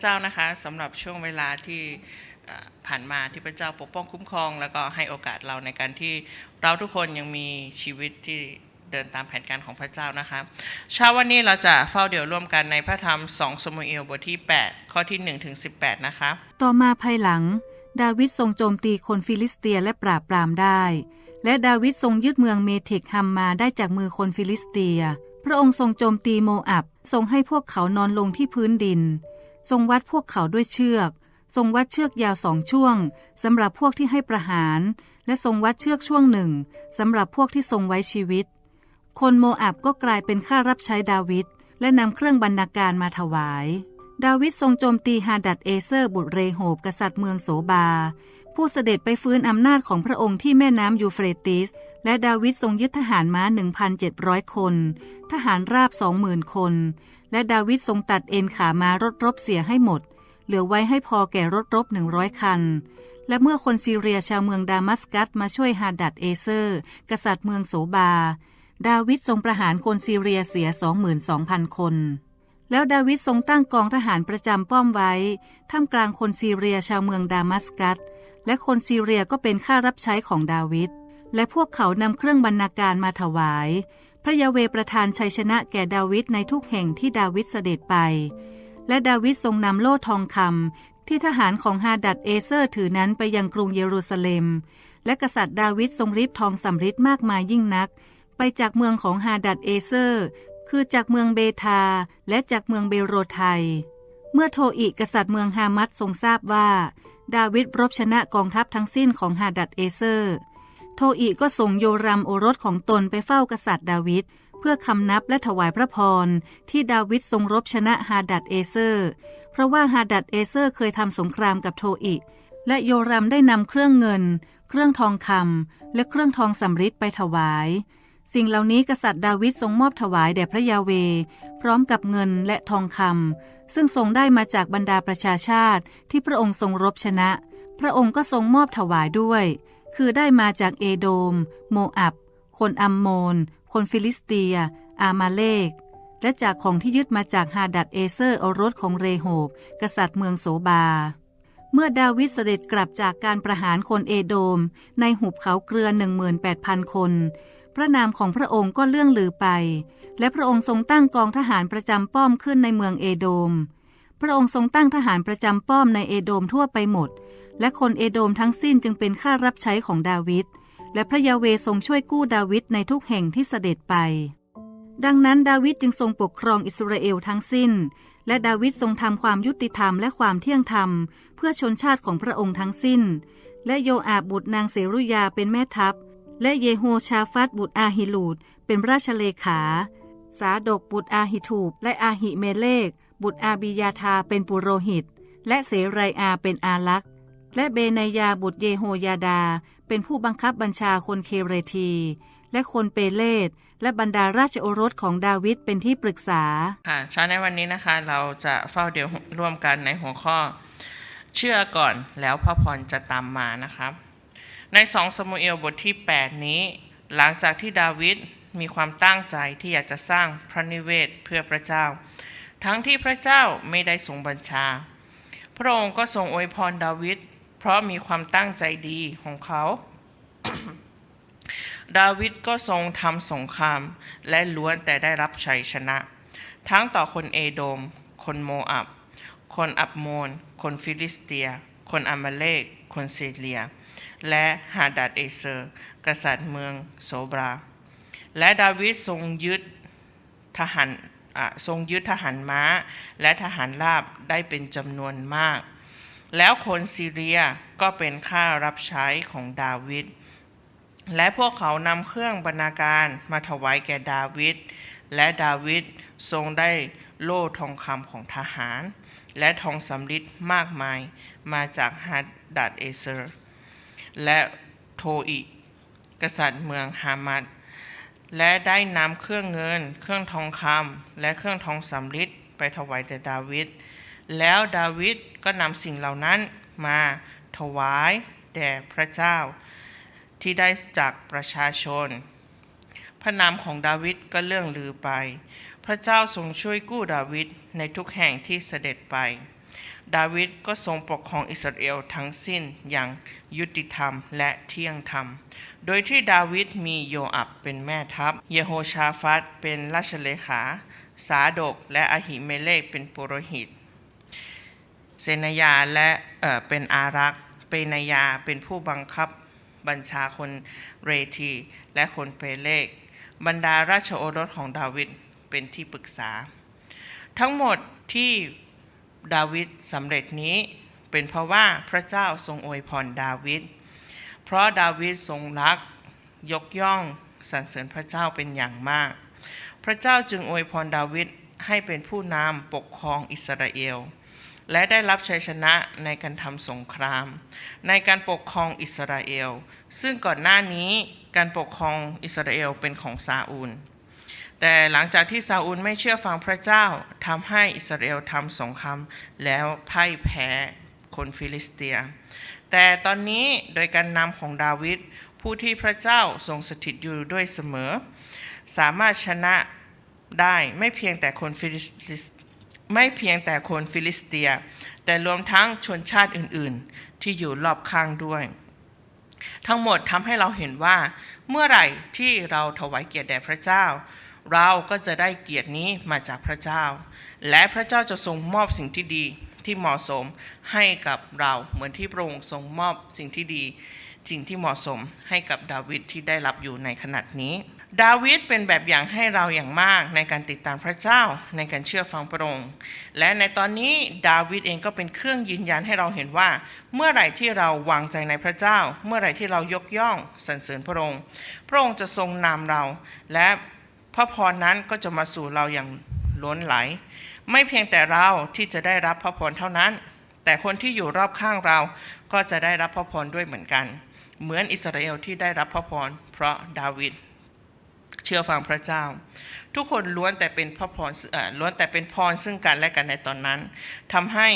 เจ้านะคะสำหรับช่วงเวลาที่ผ่านมาที่พระเจ้าปกป้องคุ้มครอง แล้วก็ให้โอกาสเราในการที่เราทุกคนยังมีชีวิตที่เดินตามแผนการของพระเจ้านะคะเช้าวันนี้เราจะเฝ้าเดี่ยวร่วมกันในพระธรรม2สมุเอลบทที่ 8 ข้อที่1ถึง18 นะคะ ต่อมาภายหลัง ดาวิดทรงโจมตีคนฟิลิสเตียและปราบปรามได้ และดาวิดทรงยึดเมืองเมเทคฮัมมาได้จากมือคนฟิลิสเตีย พระองค์ทรงโจมตีโมอับทรงให้พวกเขานอนลงที่พื้นดิน ทรงวัดพวกเขาด้วยเชือก ทรงวัดเชือกยาวสองช่วงสำหรับพวกที่ให้ประหาร และทรงวัดเชือกช่วงหนึ่งสำหรับพวกที่ทรงไว้ชีวิต คนโมอับก็กลายเป็นข้ารับใช้ดาวิดและนำเครื่องบรรณาการมาถวาย ดาวิดทรงโจมตีฮาดัดเอเซอร์บุตรเรโหบกษัตริย์เมืองโสบา ผู้เสด็จไปฟื้นอำนาจของพระองค์ที่แม่น้ำยูเฟรติส และดาวิดทรงยึดทหารม้า 1,700 คน ทหารราบ 20,000 คน และดาวิดทรงตัดเอ็นขาม้ารถรบเสียให้หมด เหลือไว้ให้พอแก่รถรบ 100 คัน และเมื่อคนซีเรียชาวเมืองดามัสกัสมาช่วยฮาดัดเอเซอร์ กษัตริย์เมืองโสบา ดาวิดทรงประหารคนซีเรียเสีย 22,000 คนแล้วดาวิดทรงตั้งกองทหารประจำป้อมไว้ ท่ามกลางคนซีเรียชาวเมืองดามัสกัส และคนซีเรียก็เป็นข้ารับใช้ของดาวิด และพวกเขานำเครื่องบรรณาการมาถวาย พระยาเวประทานชัยชนะแก่ดาวิดในทุกแห่งที่ดาวิดเสด็จไป และดาวิดทรงนำโล่ทองคำที่ทหารของฮาดัดเอเซอร์ถือนั้นไปยังกรุงเยรูซาเล็ม และกษัตริย์ดาวิดทรงริบทองสำริดมากมายยิ่งนัก ไปจากเมืองของฮาดัดเอเซอร์ คือจากเมืองเบทาและจากเมืองเบโรไทยเมื่อโทอิกษัตริย์เมืองฮามัดทรงทราบว่า ดาวิดรบชนะกองทัพทั้งสิ้นของฮาดัดเอเซอร์ โทอิก็ส่งโยรัมโอรสของตนไปเฝ้ากษัตริย์ดาวิดเพื่อคำนับและถวายพระพร ที่ดาวิดทรงรบชนะฮาดัดเอเซอร์ เพราะว่าฮาดัดเอเซอร์เคยทำสงครามกับโทอิและโยรัมได้นำเครื่องเงิน เครื่องทองคำและเครื่องทองสำริดไปถวาย สิ่งเหล่านี้กษัตริย์ดาวิดทรงมอบถวายแด่พระยาเว พร้อมกับเงินและทองคำซึ่งทรงได้มาจากบรรดาประชาชาติที่พระองค์ทรงรบชนะ พระองค์ก็ทรงมอบถวายด้วย คือได้มาจากเอโดม โมอับ คนอัมโมน คนฟิลิสเตีย อามาเลก และจากของที่ยึดมาจากฮาดัดเอเซอร์อรสของเรโฮบกษัตริย์เมืองโสบาเมื่อดาวิดเสด็จกลับจากการประหารคนเอโดม ในหุบเขาเกลือ 18,000 คน พระนามของพระองค์ก็เลื่องลือไป และพระองค์ทรงตั้งกองทหารประจำป้อมขึ้นในเมืองเอโดม พระองค์ทรงตั้งทหารประจำป้อมในเอโดมทั่วไปหมด และคนเอโดมทั้งสิ้นจึงเป็นข้ารับใช้ของดาวิด และพระยาเวทรงช่วยกู้ดาวิดในทุกแห่งที่เสด็จไป ดังนั้นดาวิดจึงทรงปกครองอิสราเอลทั้งสิ้น และดาวิดทรงทำความยุติธรรมและความเที่ยงธรรม เพื่อชนชาติของพระองค์ทั้งสิ้น และโยอาบบุตรนางเสรุยาเป็นแม่ทัพ และเยโฮชาฟัตบุตรอาฮิลูดเป็นราชเลขา สาดกบุตรอาหิทูบและอาหิเมเลก บุตรอาบิยาธาเป็นปุโรหิต และเสไรอาเป็นอาลักษ์ และเบนยาบุตรเยโฮยาดา เป็นผู้บังคับบัญชาคนเคเรที และคนเปเลตและบรรดาราชโอรสของดาวิดเป็นที่ปรึกษา ค่ะเช้าในวันนี้นะคะ เราจะเฝ้าเดียวร่วมกันในหัวข้อ เชื่อก่อนแล้วพระพรจะตามมานะครับ ในสองสมุเอลบทที่ 8 นี้ หลังจากที่ดาวิดมีความตั้งใจที่อยากจะสร้างพระนิเวศเพื่อพระเจ้า ทั้งที่พระเจ้าไม่ได้ทรงบัญชา พระองค์ก็ทรงอวยพรดาวิดเพราะมีความตั้งใจดีของเขา ดาวิดก็ทรงทำสงคราม และล้วนแต่ได้รับชัยชนะ ทั้งต่อคนเอโดม คนโมอับ คนอับโมน คนฟิลิสเตีย คนอามาเลก คนซีเรีย และฮาดัดเอเซอร์ กษัตริย์เมืองโซบรา และดาวิดทรงยึดทหารทรงยึดทหารม้า และทหารราบได้เป็นจำนวนมาก แล้วคนซีเรียก็เป็นข้ารับใช้ของดาวิดและพวกเขานำเครื่องบรรณาการมาถวายแก่ดาวิดและดาวิดทรงได้โล่ทองคำของทหาร และทองสำริดมากมายมาจากฮัดดัดเอเซอร์ และโทอิกษัตริย์เมืองฮามัดและได้นำเครื่องเงิน เครื่องทองคำและเครื่องทองสำริดไปถวายแด่ดาวิดแล้วดาวิดก็นำสิ่งเหล่านั้นมาถวายแด่พระเจ้า ที่ได้จากประชาชน พระนามของดาวิดก็เลื่องลือไป พระเจ้าทรงช่วยกู้ดาวิดในทุกแห่งที่เสด็จไป ดาวิดก็ทรงปกครองอิสราเอลทั้งสิ้นอย่างยุติธรรมและเที่ยงธรรม โดยที่ดาวิดมีโยอับเป็นแม่ทัพ เยโฮชาฟัตเป็นราชเลขา สาดกและอหิเมเลกเป็นปุโรหิต เซนยาและเเป็นอารักษ์เปนยาเป็นผู้บังคับบัญชาคนเรทีและคนเปเลก บรรดาราชโอรสของดาวิดเป็นที่ปรึกษา ทั้งหมดที่ ดาวิดสำเร็จนี้เป็นเพราะว่าพระเจ้าทรงอวยพรดาวิด เพราะดาวิดทรงรัก ยกย่องสรรเสริญพระเจ้าเป็นอย่างมาก พระเจ้าจึงอวยพรดาวิดให้เป็นผู้นำปกครองอิสราเอล และได้รับชัยชนะในการทำสงคราม ในการปกครองอิสราเอล ซึ่งก่อนหน้านี้การปกครองอิสราเอลเป็นของซาอูล แต่หลังจากที่ซาอูลไม่เชื่อฟังพระเจ้าทำให้อิสราเอลทำสงครามแล้วพ่ายแพ้คนฟิลิสเตีย แต่ตอนนี้โดยการนำของดาวิดผู้ที่พระเจ้าทรงสถิตอยู่ด้วยเสมอ สามารถชนะได้ไม่เพียงแต่คนฟิลิสติสไม่เพียงแต่คนฟิลิสเตีย แต่รวมทั้งชนชาติอื่นๆ ที่อยู่รอบข้างด้วย ทั้งหมดทำให้เราเห็นว่า เมื่อไหร่ที่เราถวายเกียรติแด่พระเจ้า เราก็จะได้เกียรตินี้มาจากพระเจ้า และพระเจ้าจะทรงมอบสิ่งที่ดีที่เหมาะสมให้กับเราเหมือนที่พระองค์ทรงมอบสิ่งที่ดีสิ่งที่เหมาะสมให้กับดาวิดที่ได้รับอยู่ในขณะนี้ ดาวิดเป็นแบบอย่างให้เราอย่างมากในการติดตามพระเจ้าในการเชื่อฟังพระองค์ และในตอนนี้ดาวิดเองก็เป็นเครื่องยืนยันให้เราเห็นว่า เมื่อไหร่ที่เราวางใจในพระเจ้า เมื่อไหร่ที่เรายกย่องสรรเสริญพระองค์ พระองค์จะทรงนำเราและ พระพรนั้นก็จะมาสู่เราอย่างล้นไหล ไม่เพียงแต่เราที่จะได้รับพระพรเท่านั้น แต่คนที่อยู่รอบข้างเราก็จะได้รับพระพรด้วยเหมือนกัน เหมือนอิสราเอลที่ได้รับพระพรเพราะดาวิดเชื่อฟังพระเจ้า ทุกคนล้วนแต่เป็นพระพรล้วนแต่เป็นพรซึ่งกันและกันในตอนนั้นทำให้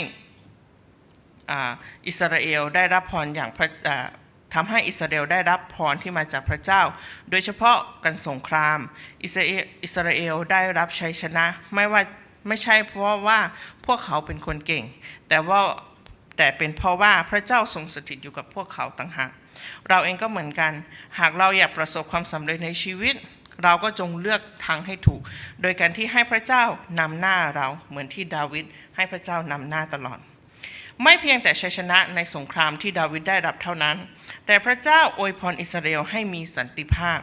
อิสราเอลได้รับพรอย่างพระอ่า ทำให้อิสราเอลได้รับพรที่มาจากพระเจ้า โดยเฉพาะการสงคราม อิสราเอลอิสราเอลได้รับชัยชนะไม่ว่าไม่ใช่เพราะว่าพวกเขาเป็นคนเก่ง แต่ว่าแต่เป็นเพราะว่าพระเจ้าทรงสถิตอยู่กับพวกเขาต่างหากเราเองก็เหมือนกัน หากเราอยากประสบความสำเร็จในชีวิต เราก็จงเลือกทางให้ถูก โดยการที่ให้พระเจ้านำหน้าเราเหมือนที่ดาวิดให้พระเจ้านำหน้าตลอด ไม่เพียงแต่ชัยชนะในสงครามที่ดาวิดได้รับเท่านั้น แต่พระเจ้าอวยพรอิสราเอลให้มีสันติภาพ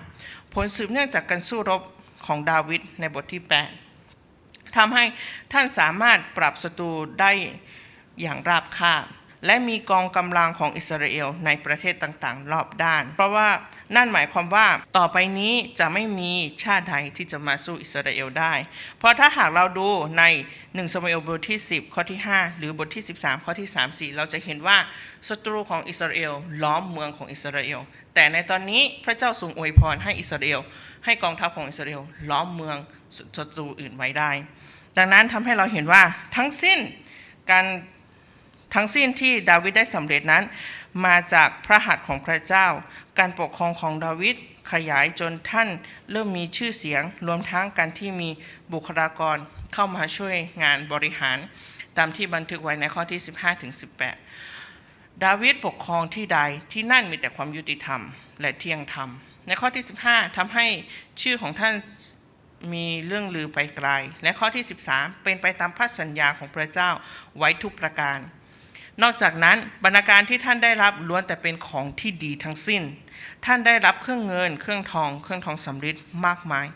ผลสืบเนื่องจากการสู้รบของดาวิดในบทที่ 8ทำให้ท่านสามารถปรับศัตรูได้อย่างราบคาบ และมีกองกำลังของอิสราเอลในประเทศต่างๆ รอบด้าน เพราะว่านั่นหมายความว่าต่อไปนี้จะไม่มีชาติใดที่จะมาสู้อิสราเอลได้ เพราะถ้าหากเราดูใน1สมัยบทที่ 10 ข้อที่ 5 หรือบทที่ 13 ข้อที่ 3 4 เราจะเห็นว่าศัตรูของอิสราเอลล้อมเมืองของอิสราเอล แต่ในตอนนี้พระเจ้าทรงอวยพรให้อิสราเอล ให้กองทัพของอิสราเอลล้อมเมืองศัตรูอื่นไว้ได้ ดังนั้นทำให้เราเห็นว่าทั้งสิ้นการ ทั้งสิ้นที่ดาวิดได้สำเร็จนั้น มาจากพระหัตถ์ของพระเจ้า การปกครองของดาวิดขยายจนท่านเริ่มมีชื่อเสียง รวมทั้งการที่มีบุคลากรเข้ามาช่วยงานบริหาร ตามที่บันทึกไว้ในข้อที่ 15ถึง18 ดาวิดปกครองที่ใดที่นั่นมีแต่ความยุติธรรม และเที่ยงธรรม ในข้อที่ 15ทำให้ชื่อของท่านมีเรื่องลือไปไกล และข้อที่ 13 เป็นไปตามพระสัญญาของพระเจ้าไว้ทุกประการ นอกจากนั้นบรรณาการที่ท่านได้รับล้วนแต่เป็นของที่ดีทั้งสิ้น ท่านได้รับเครื่องเงิน เครื่องทอง เครื่องทองสำริดมากมาย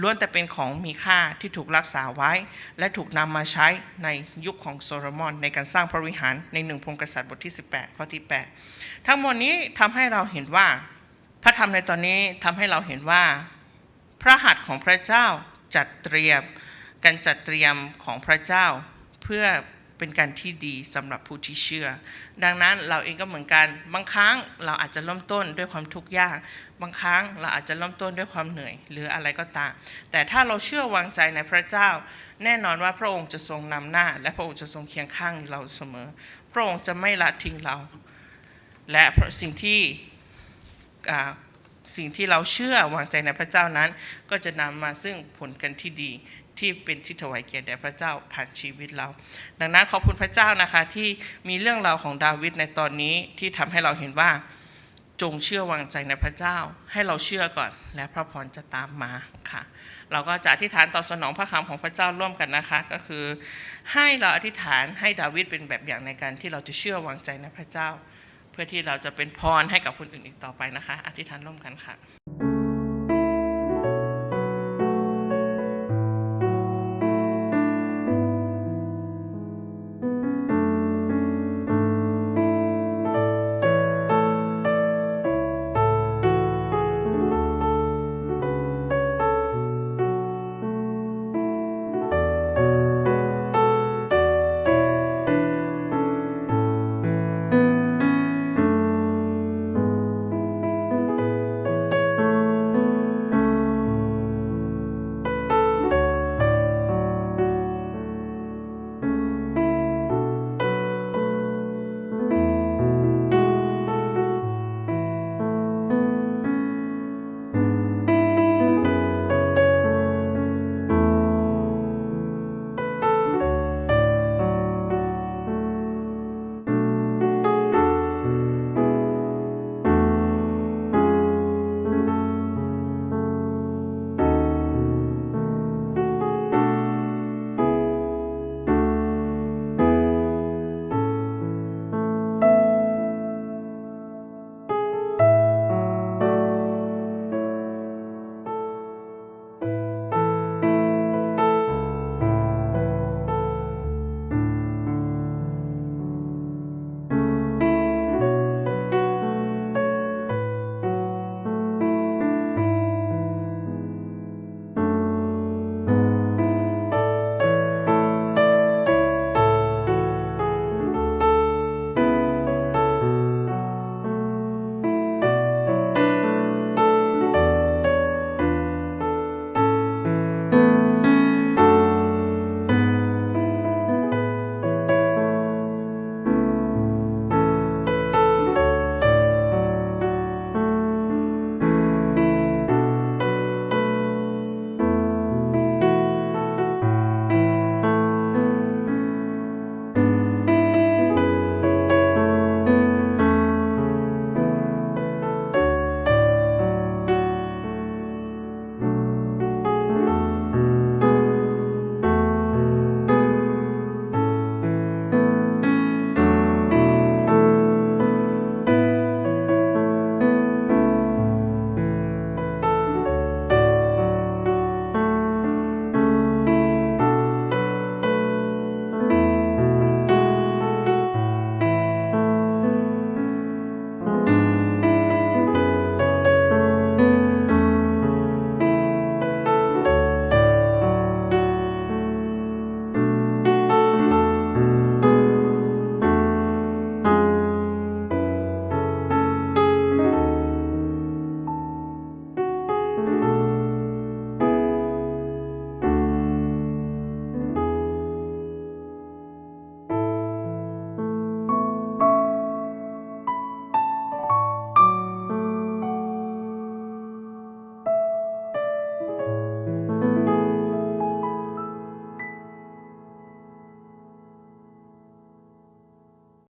ล้วนแต่เป็นของมีค่าที่ถูกรักษาไว้ และถูกนำมาใช้ในยุคของโซโลมอน ในการสร้างพระวิหารในหนึ่งพงกษัตริย์บทที่ 18 ข้อที่ 8 ทั้งหมดนี้ทำให้เราเห็นว่า พระธรรมในตอนนี้ทำให้เราเห็นว่า พระหัตถ์ของพระเจ้าจัดเตรียมการจัดเตรียมของพระเจ้าเพื่อ เป็นการที่ดีสำหรับผู้ที่เชื่อ ดังนั้นเราเองก็เหมือนกัน บางครั้งเราอาจจะเริ่มต้นด้วยความทุกข์ยาก บางครั้งเราอาจจะเริ่มต้นด้วยความเหนื่อย หรืออะไรก็ตาม แต่ถ้าเราเชื่อวางใจในพระเจ้า แน่นอนว่าพระองค์จะทรงนำหน้า และพระองค์จะทรงเคียงข้างเราเสมอ พระองค์จะไม่ละทิ้งเรา และสิ่งที่สิ่งที่เราเชื่อวางใจในพระเจ้านั้น ก็จะนำมาซึ่งผลกันที่ดี ที่เป็นที่ถวายเกียรติแด่พระเจ้าผ่านชีวิตเรา ดังนั้นขอบคุณพระเจ้านะคะ ที่มีเรื่องราวของดาวิดในตอนนี้ที่ทำให้เราเห็นว่าจงเชื่อวางใจในพระเจ้า ให้เราเชื่อก่อน และพระพรจะตามมาค่ะ เราก็จะอธิษฐานตอบสนองพระคำของพระเจ้าร่วมกันนะคะ ก็คือให้เราอธิษฐานให้ดาวิดเป็นแบบอย่างในการที่เราจะเชื่อวางใจในพระเจ้า เพื่อที่เราจะเป็นพรให้กับคนอื่นอีกต่อไปนะคะ อธิษฐานร่วมกันค่ะ